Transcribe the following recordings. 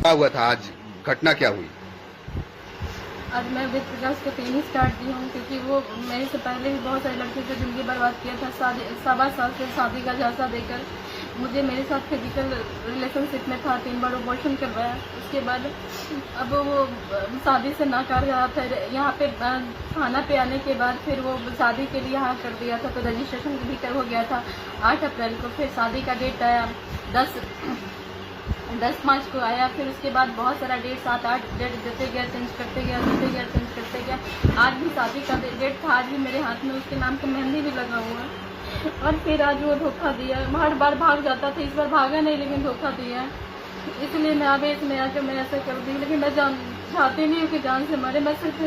क्या हुआ था आज? घटना क्या हुई? आज मैं विद प्रकाश को तीन ही स्टार्ट दी हूँ, क्योंकि वो मेरे से पहले भी बहुत सारे लड़के को ज़िंदगी बर्बाद किया था सवा साल से शादी का झांसा देकर। मुझे मेरे साथ फ़िज़िकल रिलेशनशिप में था, तीन बार अबॉर्शन करवाया। उसके बाद अब वो शादी से नाकार रहा था यहाँ पे थाना पे आने के बाद फिर वो शादी के लिए यहाँ कर दिया था तो रजिस्ट्रेशन भी कर हो गया था। आठ अप्रैल को फिर शादी का डेट आया। दस दस मार्च को आया। फिर उसके बाद बहुत सारा डेट सात, आठ डेट देते गया चेंज करते गया, देते गया चेंज करते गया। आज भी शादी का डेट था। आज भी मेरे हाथ में उसके नाम का मेहंदी भी लगा हुआ है। और फिर आज वो धोखा दिया। है हर बार भाग जाता था इस बार भागा नहीं लेकिन धोखा दिया। है इसलिए मैं आवेश में आके मैं ऐसा कर दी लेकिन मैं जान चाहती नहीं हूँ कि जान से मरे। मैं सिर्फ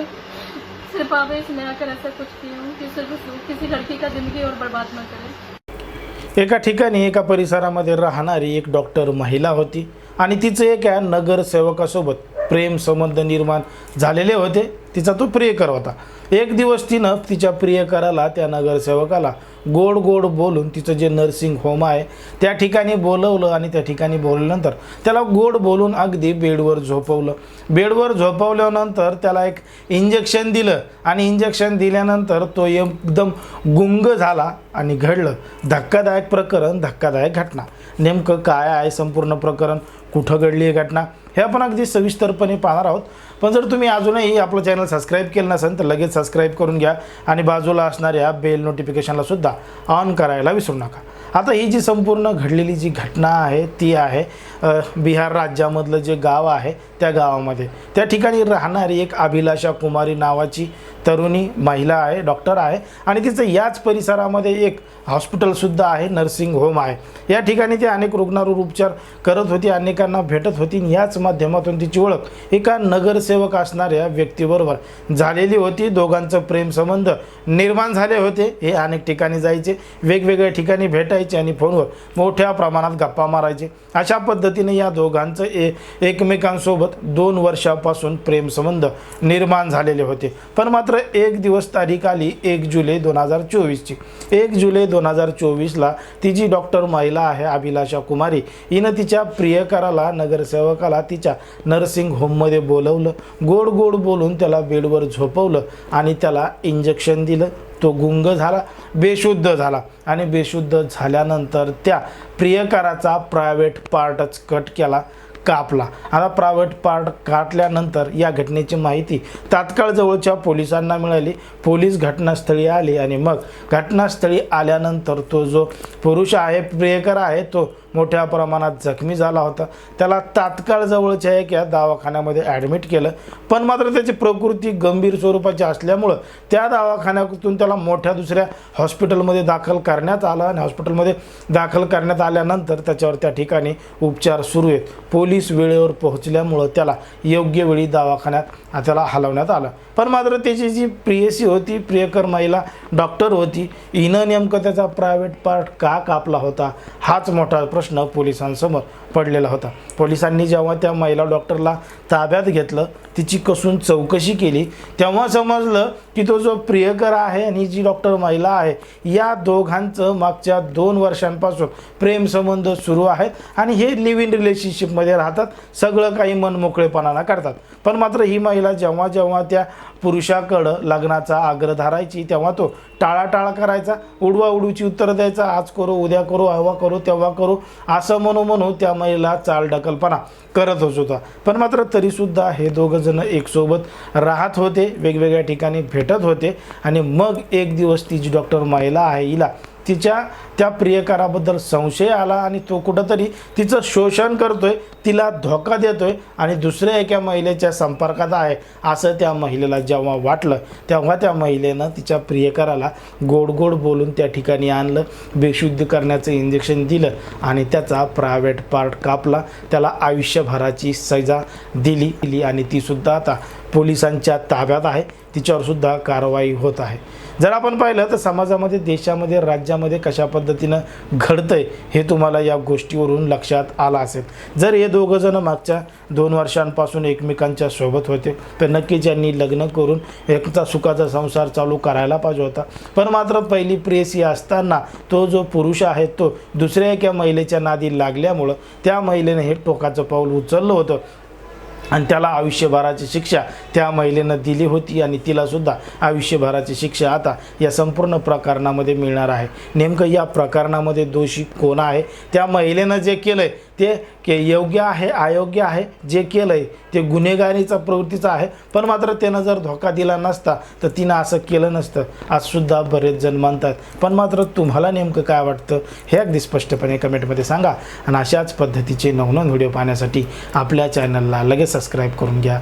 सिर्फ आवेश में आकर ऐसा कुछ की हूँ कि सिर्फ किसी लड़की का ज़िंदगी और बर्बाद न करे। एका ठिकाणी एका परिसरामध्ये राहणारी एक डॉक्टर महिला होती आणि तिचं एका नगरसेवकासोबत प्रेम संबंध निर्माण झालेले होते. तिचा तो प्रियकर होता. एक दिवस तिनं तिच्या प्रियकराला त्या नगरसेवकाला गोड गोड बोलून तिचं जे नर्सिंग होम आहे त्या ठिकाणी बोलवलं आणि त्या ठिकाणी बोलल्यानंतर त्याला गोड बोलून अगदी बेडवर झोपवलं. बेडवर झोपवल्यानंतर त्याला एक इंजेक्शन दिलं आणि इंजेक्शन दिल्यानंतर तो एकदम गुंग झाला आणि घडलं. धक्कादायक प्रकरण धक्कादायक घटना. नेमकं काय आहे संपूर्ण प्रकरण? कुठं घडली आहे घटना? हे आपण अगदी सविस्तरपणे पाहणार आहोत. पण जर तुम्ही अजूनही आपलं चॅनल सबस्क्राईब केलं नसेल तर लगेच सबस्क्राईब करून घ्या आणि बाजूला असणाऱ्या बेल नोटिफिकेशनला सुद्धा ऑन करायला विसरू नका. आता ही जी संपूर्ण घडलेली जी घटना आहे ती आहे बिहार राज्यामधलं जे गाव आहे त्या गावामध्ये. त्या ठिकाणी राहणारी एक अभिलाषा कुमारी नावाची तरुणी महिला आहे डॉक्टर आहे आणि तिचं याच परिसरामध्ये एक हॉस्पिटलसुद्धा आहे नर्सिंग होम आहे. या ठिकाणी ती अनेक रुग्णांवर उपचार करत होती अनेकांना भेटत होती आणि याच माध्यमातून तिची ओळख एका नगरसेवक असणाऱ्या व्यक्तीबरोबर झालेली होती. दोघांचं प्रेमसंबंध निर्माण झाले होते. हे अनेक ठिकाणी जायचे वेगवेगळ्या ठिकाणी भेटायचे आणि फोनवर मोठ्या प्रमाणात गप्पा मारायचे. अशा पद्धतीने या दोघांचं ए एकमेकांसोबत दोन वर्षापासून प्रेमसंबंध निर्माण झालेले होते. पण मात्र एक दिवस तारीख आली एक जुलै दोन हजार चोवीसची. एक जुलै दोन हजार चोवीसला ती जी डॉक्टर महिला आहे अभिलाषा कुमारी. हिनं तिच्या प्रियकराला नगरसेवकाला तिच्या नर्सिंग होममध्ये बोलवलं. गोड गोड बोलून त्याला बेडवर झोपवलं आणि त्याला इंजेक्शन दिलं. तो गुंग झाला बेशुद्ध झाला. आणि बेशुद्ध झाल्यानंतर त्या प्रियकराचा प्रायव्हेट पार्टच कट केला कापला. आता प्रायव्हेट पार्ट काटल्यानंतर या घटनेची माहिती तात्काळ जवळच्या पोलिसांना मिळाली. पोलीस घटनास्थळी आले आणि मग घटनास्थळी आल्यानंतर तो जो पुरुष आहे प्रियकर आहे तो मोठ्या प्रमाणात जखमी झाला होता. त्याला तात्काळ जवळच्या एक या दवाखान्यामध्ये ॲडमिट केलं. पण मात्र त्याची प्रकृती गंभीर स्वरूपाची असल्यामुळं त्या दवाखान्यातून त्याला मोठ्या दुसऱ्या हॉस्पिटलमध्ये दाखल करण्यात आलं आणि हॉस्पिटलमध्ये दाखल करण्यात आल्यानंतर त्याच्यावर त्या ठिकाणी उपचार सुरू आहेत. पोलीस वेळेवर पोहोचल्यामुळं त्याला योग्य वेळी दवाखान्यात त्याला हलवण्यात आलं. पण मात्र त्याची जी प्रियसी होती प्रियकर महिला डॉक्टर होती हिनं नेमकं त्याचा प्रायव्हेट पार्ट का कापला होता हाच मोठा प्रश्न प्रश्न पोलिसांसमोर पडलेला होता. पोलिसांनी जेव्हा त्या महिला डॉक्टरला ताब्यात घेतलं तिची कसून चौकशी केली तेव्हा समजलं की तो जो प्रियकर आहे आणि जी डॉक्टर महिला आहे या दोघांचं मागच्या दोन वर्षांपासून प्रेमसंबंध सुरू आहेत आणि हे लिव्ह इन रिलेशनशिपमध्ये राहतात सगळं काही मनमोकळेपणानं करतात पण मात्र ही महिला जेव्हा जेव्हा त्या पुरुषाकडं लग्नाचा आग्रह धरायची तेव्हा तो टाळाटाळ करायचा. उडवा उडूची उत्तरं द्यायचा. आज करू उद्या करू हवा करू तेव्हा करू. असं म्हणू म्हणू त्या महिला चाल ढकलपणा करतच होता. पण मात्र तरीसुद्धा हे दोघंजणं एकसोबत राहत होते वेगवेगळ्या ठिकाणी भेटत होते आणि मग एक दिवस ती जी डॉक्टर महिला आहे हिला तिच्या त्या प्रियकाराबद्दल संशय आला आणि तो कुठंतरी तिचं शोषण करतोय तिला धोका देतोय आणि दुसऱ्या एका महिलेच्या संपर्कात आहे असं त्या महिलेला जेव्हा वाटलं तेव्हा त्या महिलेनं तिच्या प्रियकराला गोड गोड बोलून त्या ठिकाणी आणलं बेशुद्ध करण्याचं इंजेक्शन दिलं आणि त्याचा प्रायव्हेट पार्ट कापला त्याला आयुष्यभराची सजा दिली दिली आणि तीसुद्धा आता पोलिसांच्या ताब्यात आहे तिच्यावरसुद्धा कारवाई होत आहे. जर आपण पाहिलं तर समाजामध्ये देशामध्ये राज्यामध्ये कशा पद्धतीनं घडतंय हे तुम्हाला या गोष्टीवरून लक्षात आलं असेल. जर हे दोघं जण मागच्या दोन वर्षांपासून एकमेकांच्या सोबत होते तर नक्कीच यांनी लग्न करून एकचा सुखाचा संसार चालू करायला पाहिजे होता. पण मात्र पहिली प्रेयसी असताना तो जो पुरुष आहे तो दुसऱ्या एका महिलेच्या नादी लागल्यामुळं त्या महिलेने हे टोकाचं पाऊल उचललं होतं. आणि त्याला आयुष्यभराची शिक्षा त्या महिलेनं दिली होती आणि तिलासुद्धा आयुष्यभराची शिक्षा आता या संपूर्ण प्रकरणामध्ये मिळणार आहे. नेमकं या प्रकरणामध्ये दोषी कोण आहे? त्या महिलेनं जे केलं आहे ते के योग्य आहे अयोग्य आहे जे केलं आहे ते गुन्हेगारीचा प्रवृत्तीचं आहे. पण मात्र त्यानं जर धोका दिला नसता तर तिनं असं केलं नसतं. आजसुद्धा बरेच जण मानतात पण मात्र तुम्हाला नेमकं काय वाटतं? हे अगदी स्पष्टपणे कमेंटमध्ये सांगा. आणि अशाच पद्धतीचे नवनवन व्हिडिओ पाहण्यासाठी आपल्या चॅनलला लगेच सबस्क्राईब करून घ्या.